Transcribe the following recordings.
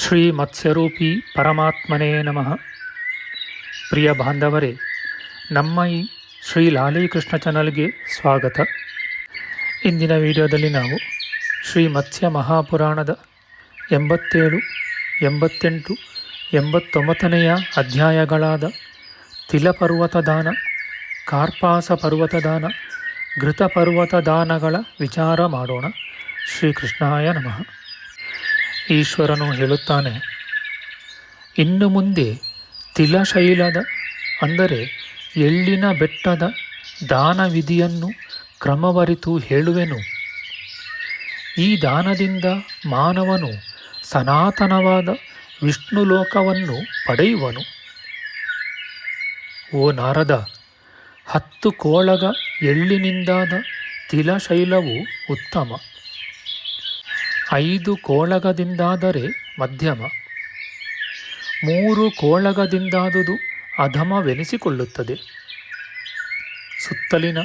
ಶ್ರೀ ಮತ್ಸ್ಯರೂಪಿ ಪರಮಾತ್ಮನೇ ನಮಃ. ಪ್ರಿಯ ಬಾಂಧವರೇ, ನಮ್ಮ ಈ ಶ್ರೀ ಲಾಲೀಕೃಷ್ಣ ಚಾನಲ್ಗೆ ಸ್ವಾಗತ. ಇಂದಿನ ವಿಡಿಯೋದಲ್ಲಿ ನಾವು ಶ್ರೀ ಮತ್ಸ್ಯ ಮಹಾಪುರಾಣದ ಎಂಬತ್ತೇಳು, ಎಂಬತ್ತೆಂಟು, ಎಂಬತ್ತೊಂಬತ್ತನೆಯ ಅಧ್ಯಾಯಗಳಾದ ತಿಲಪರ್ವತದಾನ, ಕಾರ್ಪಾಸ ಪರ್ವತದಾನ ಘೃತಪರ್ವತ ದಾನಗಳ ವಿಚಾರ ಮಾಡೋಣ. ಶ್ರೀಕೃಷ್ಣಾಯ ನಮಃ. ಈಶ್ವರನು ಹೇಳುತ್ತಾನೆ, ಇನ್ನು ಮುಂದೆ ತಿಲಶೈಲದ, ಅಂದರೆ ಎಳ್ಳಿನ ಬೆಟ್ಟದ ದಾನ ವಿಧಿಯನ್ನು ಕ್ರಮವರಿತು ಹೇಳುವೆನು. ಈ ದಾನದಿಂದ ಮಾನವನು ಸನಾತನವಾದ ವಿಷ್ಣು ಲೋಕವನ್ನು ಪಡೆಯುವನು. ಓ ನಾರದ, ಹತ್ತು ಕೋಳಗ ಎಳ್ಳಿನಿಂದಾದ ತಿಲಶೈಲವು ಉತ್ತಮ. ಐದು ಕೋಳಗದಿಂದಾದರೆ ಮಧ್ಯಮ. ಮೂರು ಕೋಳಗದಿಂದಾದುದು ಅಧಮವೆನಿಸಿಕೊಳ್ಳುತ್ತದೆ. ಸುತ್ತಲಿನ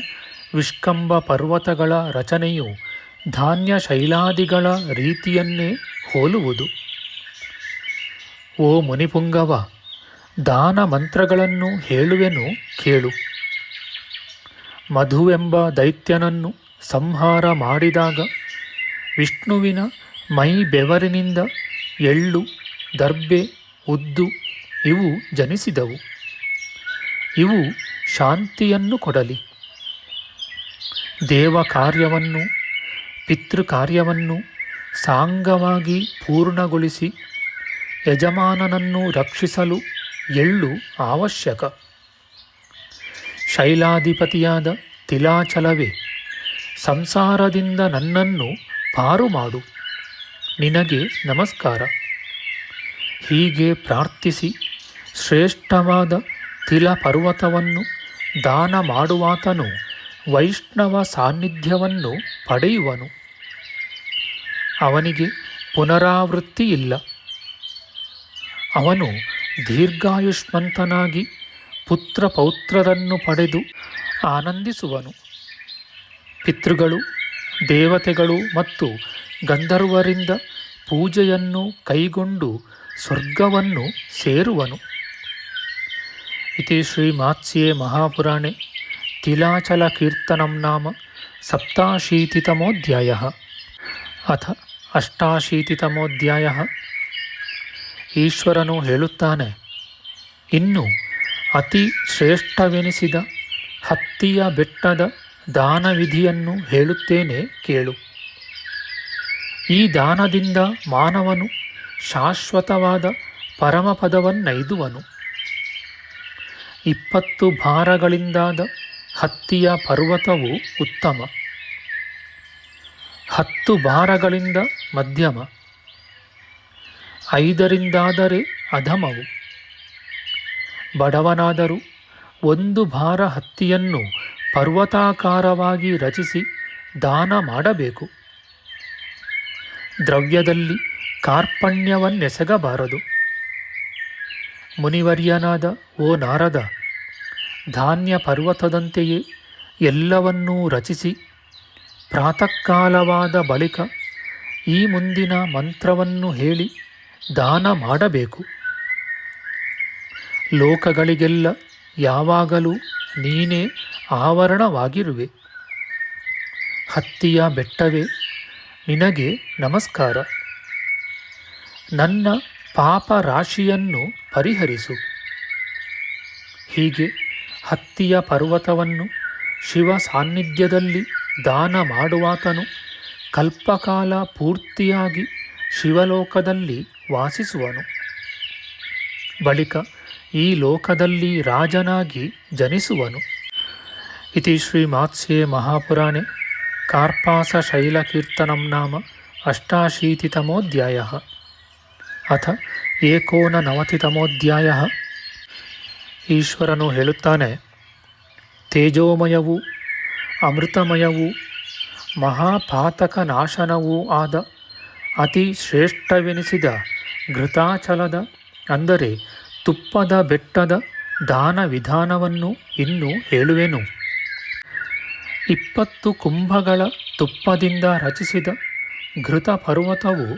ವಿಷ್ಕಂಬ ಪರ್ವತಗಳ ರಚನೆಯು ಧಾನ್ಯ ಶೈಲಾದಿಗಳ ರೀತಿಯನ್ನೇ ಹೋಲುವುದು. ಓ ಮುನಿಪುಂಗವ, ದಾನ ಮಂತ್ರಗಳನ್ನು ಹೇಳುವೆನು ಕೇಳು. ಮಧುವೆಂಬ ದೈತ್ಯನನ್ನು ಸಂಹಾರ ಮಾಡಿದಾಗ ವಿಷ್ಣುವಿನ ಮೈ ಬೆವರಿನಿಂದ ಎಳ್ಳು, ದರ್ಬೆ, ಉದ್ದು ಇವು ಜನಿಸಿದವು. ಇವು ಶಾಂತಿಯನ್ನು ಕೊಡಲಿ. ದೇವ ಕಾರ್ಯವನ್ನು ಪಿತೃ ಕಾರ್ಯವನ್ನು ಸಾಂಗವಾಗಿ ಪೂರ್ಣಗೊಳಿಸಿ ಯಜಮಾನನನ್ನು ರಕ್ಷಿಸಲು ಎಳ್ಳು ಅವಶ್ಯಕ. ಶೈಲಾಧಿಪತಿಯಾದ ತಿಲಾಚಲವೇ, ಸಂಸಾರದಿಂದ ನನ್ನನ್ನು ಪಾರು ಮಾಡು. ನಿನಗೆ ನಮಸ್ಕಾರ. ಹೀಗೆ ಪ್ರಾರ್ಥಿಸಿ ಶ್ರೇಷ್ಠವಾದ ತಿಲ ಪರ್ವತವನ್ನು ದಾನ ಮಾಡುವಾತನು ವೈಷ್ಣವ ಸಾನ್ನಿಧ್ಯವನ್ನು ಪಡೆಯುವನು. ಅವನಿಗೆ ಪುನರಾವೃತ್ತಿ ಇಲ್ಲ ಅವನು ದೀರ್ಘಾಯುಷ್ಮಂತನಾಗಿ ಪುತ್ರ ಪೌತ್ರರನ್ನು ಪಡೆದು ಆನಂದಿಸುವನು. ಪಿತೃಗಳು ದೇವತೆಗಳು ಮತ್ತು ಗಂಧರ್ವರಿಂದ ಪೂಜೆಯನ್ನು ಕೈಗೊಂಡು ಸ್ವರ್ಗವನ್ನು ಸೇರುವನು. ಇತಿ ಶ್ರೀಮಾತ್ಸ್ಯೆ ಮಹಾಪುರಾಣೆ ತಿಲಾಚಲಕೀರ್ತನಂ ನಾಮ, ಸಪ್ತಾಶೀತಿತಮೋಧ್ಯಾಯ. ಅಥ ಅಷ್ಟಾಶೀತಿತಮೋಧ್ಯಾಯ. ಈಶ್ವರನು ಹೇಳುತ್ತಾನೆ, ಇನ್ನು ಅತಿ ಶ್ರೇಷ್ಠವೆನಿಸಿದ ಹತ್ತಿಯ ಬೆಟ್ಟದ ದಾನವಿಧಿಯನ್ನು ಹೇಳುತ್ತೇನೆ ಕೇಳು. ಈ ದಾನದಿಂದ ಮಾನವನು ಶಾಶ್ವತವಾದ ಪರಮಪದವನ್ನೈದುವನು. ಇಪ್ಪತ್ತು ಭಾರಗಳಿಂದಾದ ಹತ್ತಿಯ ಪರ್ವತವು ಉತ್ತಮ. ಹತ್ತು ಭಾರಗಳಿಂದ ಮಧ್ಯಮ. ಐದರಿಂದಾದರೆ ಅಧಮವು. ಬಡವನಾದರೂ ಒಂದು ಭಾರ ಹತ್ತಿಯನ್ನು ಪರ್ವತಾಕಾರವಾಗಿ ರಚಿಸಿ ದಾನ ಮಾಡಬೇಕು. ದ್ರವ್ಯದಲ್ಲಿ ಕಾರ್ಪಣ್ಯವನ್ನೆಸಗಬಾರದು. ಮುನಿವರ್ಯನಾದ ಓ ನಾರದ ಧಾನ್ಯ ಪರ್ವತದಂತೆಯೇ ಎಲ್ಲವನ್ನೂ ರಚಿಸಿ ಪ್ರಾತಃಕಾಲವಾದ ಬಳಿಕ ಈ ಮುಂದಿನ ಮಂತ್ರವನ್ನು ಹೇಳಿ ದಾನ ಮಾಡಬೇಕು. ಲೋಕಗಳಿಗೆಲ್ಲ ಯಾವಾಗಲೂ ನೀನೇ ಆವರಣವಾಗಿರುವೆ. ಹತ್ತಿಯ ಬೆಟ್ಟವೇ, ನಿನಗೆ ನಮಸ್ಕಾರ. ನನ್ನ ಪಾಪ ರಾಶಿಯನ್ನು ಪರಿಹರಿಸು. ಹೀಗೆ ಹತ್ತಿಯ ಪರ್ವತವನ್ನು ಶಿವ ಸಾನ್ನಿಧ್ಯದಲ್ಲಿ ದಾನ ಮಾಡುವಾತನು ಕಲ್ಪಕಾಲ ಪೂರ್ತಿಯಾಗಿ ಶಿವಲೋಕದಲ್ಲಿ ವಾಸಿಸುವನು. ಬಳಿಕ ಈ ಲೋಕದಲ್ಲಿ ರಾಜನಾಗಿ ಜನಿಸುವನು. ಇತಿ ಶ್ರೀಮಾತ್ಸ್ಯೆ ಮಹಾಪುರಾಣೆ ಕಾರ್ಪಾಸಶೈಲಕೀರ್ತನಂ ನಾಮ ಅಷ್ಟಾಶೀತಿತಮೋಧ್ಯಾಯ ಅಥ ಏಕೋನನವತಿತಮೋಧ್ಯಾಯ ಈಶ್ವರನು ಹೇಳುತ್ತಾನೆ ತೇಜೋಮಯವೂ, ಅಮೃತಮಯವೂ ಮಹಾಪಾತಕ ನಾಶನವೂ ಆದ ಅತಿ ಶ್ರೇಷ್ಠವೆನಿಸಿದ ಘೃತಾಚಲದ, ಅಂದರೆ ತುಪ್ಪದ ಬೆಟ್ಟದ ದಾನ ವಿಧಾನವನ್ನು ಇನ್ನು ಹೇಳುವೆನು. ಇಪ್ಪತ್ತು ಕುಂಭಗಳ ತುಪ್ಪದಿಂದ ರಚಿಸಿದ ಘೃತ ಪರ್ವತವು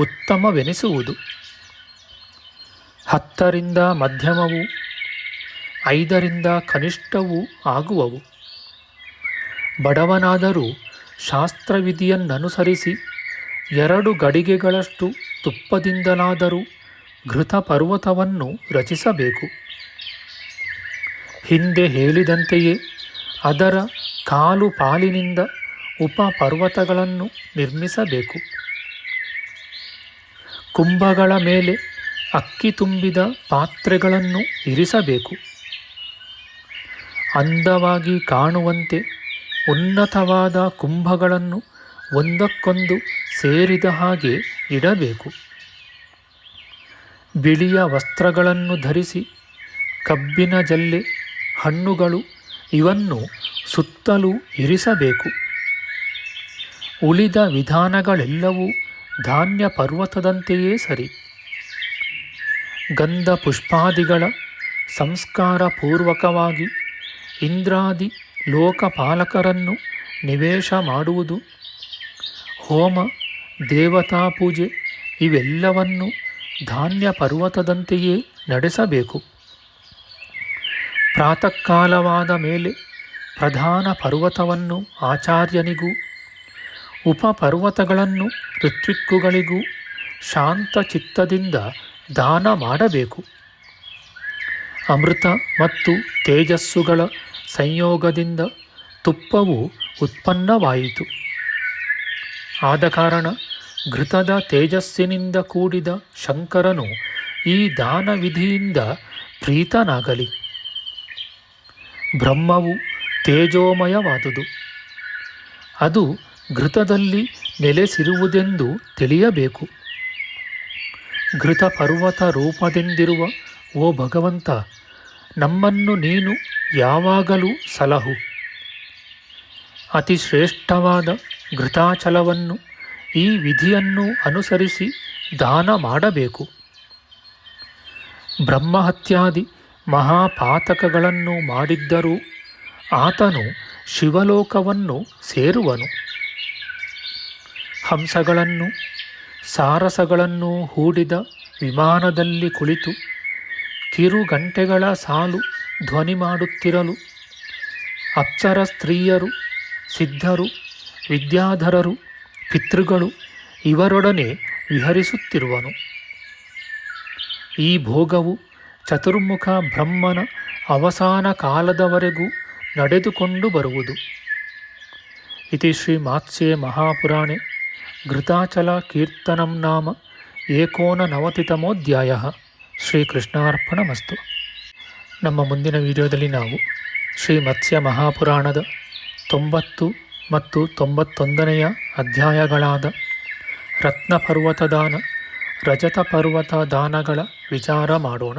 ಉತ್ತಮವೆನಿಸುವುದು. ಹತ್ತರಿಂದ ಮಧ್ಯಮವು ಐದರಿಂದ ಕನಿಷ್ಠವೂ ಆಗುವವು. ಬಡವನಾದರೂ ಶಾಸ್ತ್ರವಿಧಿಯನ್ನನುಸರಿಸಿ ಎರಡು ಗಡಿಗೆಗಳಷ್ಟು ತುಪ್ಪದಿಂದಲಾದರೂ ಘೃತ ಪರ್ವತವನ್ನು ರಚಿಸಬೇಕು. ಹಿಂದೆ ಹೇಳಿದಂತೆಯೇ ಅದರ ಕಾಲು ಪಾಲಿನಿಂದ ಉಪ ಪರ್ವತಗಳನ್ನು ನಿರ್ಮಿಸಬೇಕು. ಕುಂಭಗಳ ಮೇಲೆ ಅಕ್ಕಿ ತುಂಬಿದ ಪಾತ್ರೆಗಳನ್ನು ಇರಿಸಬೇಕು. ಅಂದವಾಗಿ ಕಾಣುವಂತೆ ಉನ್ನತವಾದ ಕುಂಭಗಳನ್ನು ಒಂದಕ್ಕೊಂದು ಸೇರಿದ ಹಾಗೆ ಇಡಬೇಕು. ಬಿಳಿಯ ವಸ್ತ್ರಗಳನ್ನು ಧರಿಸಿ ಕಬ್ಬಿನ ಜಲ್ಲೆ, ಹಣ್ಣುಗಳು ಇವನ್ನು ಸುತ್ತಲೂ ಇರಿಸಬೇಕು. ಉಳಿದ ವಿಧಾನಗಳೆಲ್ಲವೂ ಧಾನ್ಯ ಪರ್ವತದಂತೆಯೇ ಸರಿ. ಗಂಧ ಪುಷ್ಪಾದಿಗಳ ಸಂಸ್ಕಾರ ಪೂರ್ವಕವಾಗಿ ಇಂದ್ರಾದಿ ಲೋಕಪಾಲಕರನ್ನು ನಿವೇಶ ಮಾಡುವುದು, ಹೋಮ, ದೇವತಾ ಪೂಜೆ ಇವೆಲ್ಲವನ್ನು ಧಾನ್ಯ ಪರ್ವತದಂತೆಯೇ ನಡೆಸಬೇಕು. ಪ್ರಾತಃಕಾಲವಾದ ಮೇಲೆ ಪ್ರಧಾನ ಪರ್ವತವನ್ನು ಆಚಾರ್ಯನಿಗೂ, ಉಪಪರ್ವತಗಳನ್ನು ಋತ್ವಿಕ್ಕುಗಳಿಗೂ ಶಾಂತ ಚಿತ್ತದಿಂದ ದಾನ ಮಾಡಬೇಕು. ಅಮೃತ ಮತ್ತು ತೇಜಸ್ಸುಗಳ ಸಂಯೋಗದಿಂದ ತುಪ್ಪವು ಉತ್ಪನ್ನವಾಯಿತು. ಆದ ಕಾರಣ ಘೃತದ ತೇಜಸ್ಸಿನಿಂದ ಕೂಡಿದ ಶಂಕರನು ಈ ದಾನ ವಿಧಿಯಿಂದ ಪ್ರೀತನಾಗಲಿ. ಬ್ರಹ್ಮವು ತೇಜೋಮಯವಾದುದು. ಅದು ಘೃತದಲ್ಲಿ ನೆಲೆಸಿರುವುದೆಂದು ತಿಳಿಯಬೇಕು. ಘೃತ ಪರ್ವತ ರೂಪದೆಂದಿರುವ ಓ ಭಗವಂತ, ನಮ್ಮನ್ನು ನೀನು ಯಾವಾಗಲೂ ಸಲಹು. ಅತಿ ಶ್ರೇಷ್ಠವಾದ ಘೃತಾಚಲವನ್ನು ಈ ವಿಧಿಯನ್ನು ಅನುಸರಿಸಿ ದಾನ ಮಾಡಬೇಕು. ಬ್ರಹ್ಮಹತ್ಯಾದಿ ಮಹಾಪಾತಕಗಳನ್ನು ಮಾಡಿದ್ದರೂ ಆತನು ಶಿವಲೋಕವನ್ನು ಸೇರುವನು. ಹಂಸಗಳನ್ನು, ಸಾರಸಗಳನ್ನು ಹೂಡಿದ ವಿಮಾನದಲ್ಲಿ ಕುಳಿತು ಕಿರುಗಂಟೆಗಳ ಸಾಲು ಧ್ವನಿ ಮಾಡುತ್ತಿರಲು ಅಪ್ಸರ ಸ್ತ್ರೀಯರು, ಸಿದ್ಧರು, ವಿದ್ಯಾಧರರು, ಪಿತೃಗಳು ಇವರೊಡನೆ ವಿಹರಿಸುತ್ತಿರುವನು. ಈ ಭೋಗವು ಚತುರ್ಮುಖ ಬ್ರಹ್ಮನ ಅವಸಾನ ಕಾಲದವರೆಗೂ ನಡೆದುಕೊಂಡು ಬರುವುದು. ಇತಿ ಶ್ರೀ ಮಾತ್ಸ್ಯೆ ಮಹಾಪುರಾಣೆ, ಘೃತಾಚಲ ಕೀರ್ತನಂ ನಾಮ ಏಕೋನನವತಿತಮೋಧ್ಯಾಯ ಶ್ರೀಕೃಷ್ಣಾರ್ಪಣಮಸ್ತು. ನಮ್ಮ ಮುಂದಿನ ವಿಡಿಯೋದಲ್ಲಿ ನಾವು ಶ್ರೀ ಮತ್ಸ್ಯ ಮಹಾಪುರಾಣದ ತೊಂಬತ್ತು ಮತ್ತು ತೊಂಬತ್ತೊಂದನೆಯ ಅಧ್ಯಾಯಗಳಾದ ರತ್ನ ಪರ್ವತ ದಾನ ರಜತ ಪರ್ವತ ದಾನಗಳ ವಿಚಾರ ಮಾಡೋಣ.